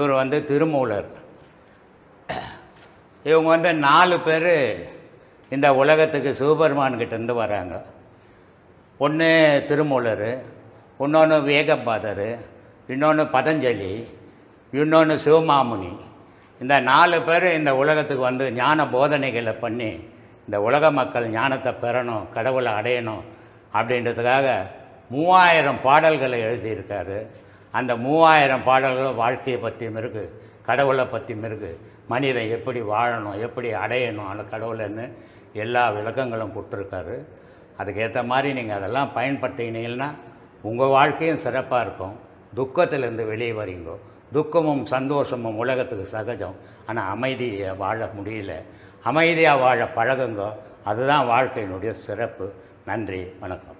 இவர் வந்து திருமூலர். இவங்க வந்து நாலு பேர் இந்த உலகத்துக்கு சூப்பர்மான்கிட்டேருந்து வராங்க. ஒன்று திருமூலர் இன்னொன்று வேகபாதர் இன்னொன்று பதஞ்சலி இன்னொன்று சிவமாமுனி. இந்த நாலு பேர் இந்த உலகத்துக்கு வந்து ஞான போதனைகளை பண்ணி இந்த உலக மக்கள் ஞானத்தை பெறணும் கடவுளை அடையணும் அப்படின்றதுக்காக மூவாயிரம் பாடல்களை எழுதியிருக்காரு. அந்த மூவாயிரம் பாடல்களும் வாழ்க்கையை பற்றியும் இருக்குது கடவுளை பற்றியும் இருக்குது மனிதன் எப்படி வாழணும் எப்படி அடையணும் அந்த கடவுளைன்னு எல்லா விளக்கங்களும் கொடுத்துருக்காரு. அதுக்கேற்ற மாதிரி நீங்கள் அதெல்லாம் பயன்படுத்தினீங்கன்னா உங்கள் வாழ்க்கையும் சிறப்பாக இருக்கும். துக்கத்திலேருந்து வெளியே வரீங்க துக்கமும் சந்தோஷமும் உலகத்துக்கு சகஜம். ஆனால் அமைதியை வாழ முடியல. அமைதியாக வாழ பழகுங்க. அதுதான் வாழ்க்கையினுடைய சிறப்பு. நன்றி வணக்கம்.